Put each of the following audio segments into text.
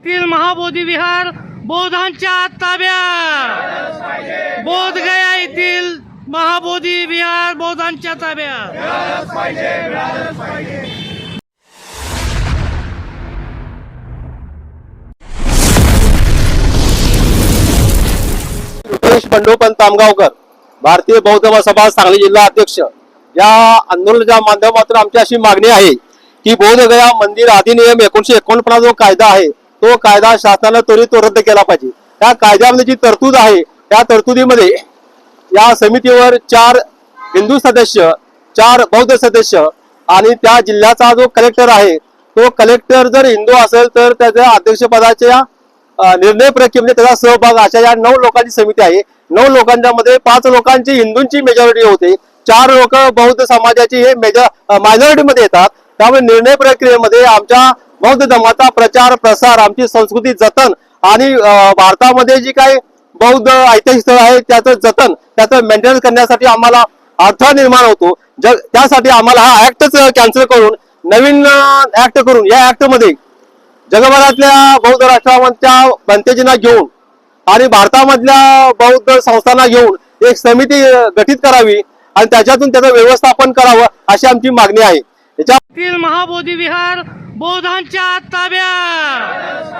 तील महाबोधी विहार बौद्धांच्या ताब्यात बोध गया येथील महाबोधी विहार बौद्धांच्या ताब्यात बंडोपंत तामगावकर भारतीय बौद्ध महासभा सांगली जिल्हा अध्यक्ष. या आंदोलनाच्या माध्यमातून आमची अशी मागणी आहे की बोधगया मंदिर अधिनियम एकोणीशे एकोणपन्नास जो कायदा आहे. तो कायदा शासनानं त्वरित रद्द केला पाहिजे. त्या कायद्यामध्ये जी तरतूद आहे त्या तरतुदीमध्ये या समितीवर चार हिंदू सदस्य चार बौद्ध सदस्य आणि त्या जिल्ह्याचा जो कलेक्टर आहे तो कलेक्टर जर हिंदू असेल तर त्याच्या अध्यक्षपदाच्या निर्णय प्रक्रियेमध्ये त्याचा सहभाग अशा या नऊ लोकांची समिती आहे. नऊ लोकांच्या मध्ये पाच लोकांची हिंदूंची मेजॉरिटी होते. चार लोक बौद्ध समाजाची हे मेजॉ मायनॉरिटीमध्ये येतात. त्यामुळे निर्णय प्रक्रियेमध्ये आमच्या बौद्ध धर्माचा प्रचार प्रसार आमची संस्कृती जतन आणि भारतामध्ये जी काही बौद्ध ऐतिहासिक स्थळ आहे त्याचं जतन त्याचं मेंटेनन्स करण्यासाठी आम्हाला अडथळा निर्माण होतो. जग त्यासाठी आम्हाला हा ऍक्टच कॅन्सल करून नवीन ऍक्ट करून या ऍक्टमध्ये जगभरातल्या बौद्ध राष्ट्रांच्या बनतेजींना घेऊन आणि भारतामधल्या बौद्ध संस्थांना घेऊन एक समिती गठीत करावी आणि त्याच्यातून त्याचं व्यवस्थापन करावं अशी आमची मागणी आहे. महाबोधी विहार बौद्धांच्या ताब्यात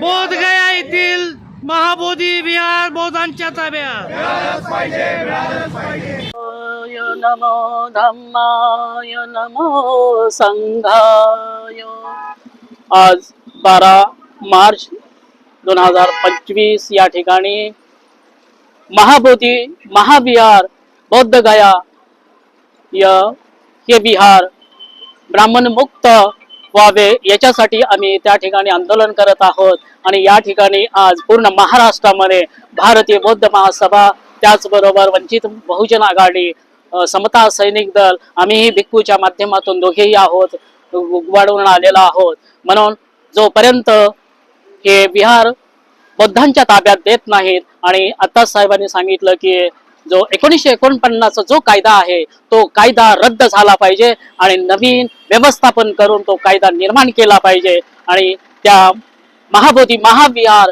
बोध गया येथील महाबोधी विहार बौद्धांच्या ताब्यात नमो धम्माय नमो संघाय. आज बारा मार्च दोन हजार पंचवीस या ठिकाणी महाबोधी महाविहार बौद्ध गया य हे विहार ब्राह्मणमुक्त व्हावे. याच्यासाठी आम्ही त्या ठिकाणी आंदोलन करत आहोत. आणि या ठिकाणी आज पूर्ण महाराष्ट्रामध्ये भारतीय बौद्ध महासभा त्याचबरोबर वंचित बहुजन आघाडी समता सैनिक दल आम्हीही भिक्खूच्या माध्यमातून दोघेही आहोत वाढवून आलेला आहोत. म्हणून जोपर्यंत हे विहार बौद्धांच्या ताब्यात देत नाहीत आणि आत्ता साहेबांनी सांगितलं की जो एकोणीसशे एकोणपन्नासचा जो कायदा आहे तो कायदा रद्द झाला पाहिजे आणि नवीन व्यवस्थापन करून तो कायदा निर्माण केला पाहिजे. आणि त्या महाबोधी महाविहार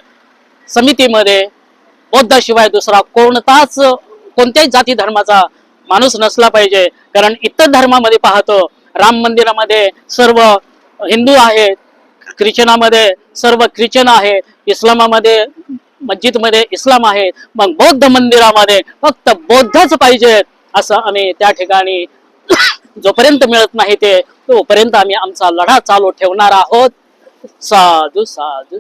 समितीमध्ये बौद्धाशिवाय दुसरा कोणताच कोणत्याही जाती धर्माचा माणूस नसला पाहिजे. कारण इतर धर्मामध्ये पाहतो राम मंदिरामध्ये सर्व हिंदू आहेत ख्रिश्चनामध्ये सर्व ख्रिश्चन आहे इस्लामामध्ये मस्जिदमध्ये इस्लाम आहे मग बौद्ध मंदिरामध्ये फक्त बौद्धच पाहिजेत असं आम्ही त्या ठिकाणी जोपर्यंत मिळत नाही ते तोपर्यंत आम्ही आमचा लढा चालू ठेवणार आहोत. साधू साधू